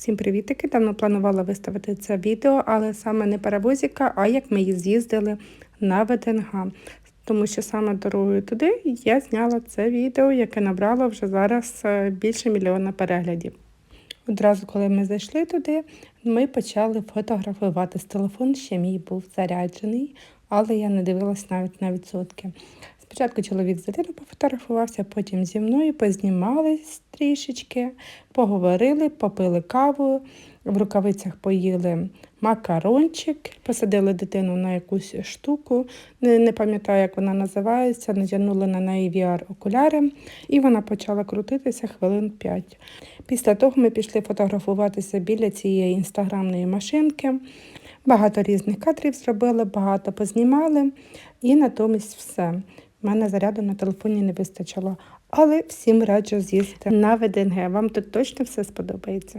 Всім привітики! Давно планувала виставити це відео, але саме не перевозіка, а як ми її з'їздили на ВТНГ. Тому що саме дорогою туди я зняла це відео, яке набрало вже зараз е, більше мільйона переглядів. Одразу, коли ми зайшли туди, ми почали фотографуватись. Телефон ще мій був заряджений, але я не дивилась навіть на відсотки. Спочатку чоловік з дитиною пофотографувався, потім зі мною познімались трішечки, поговорили, попили каву, в рукавицях поїли макарончик, посадили дитину на якусь штуку, не, не пам'ятаю, як вона називається, надягнули на неї VR-окуляри, і вона почала крутитися хвилин 5. Після того ми пішли фотографуватися біля цієї інстаграмної машинки. Багато різних кадрів зробили, багато познімали, і натомість все. У мене заряду на телефоні не вистачило. Але всім раджу з'їсти на ВДНГ. Вам тут точно все сподобається.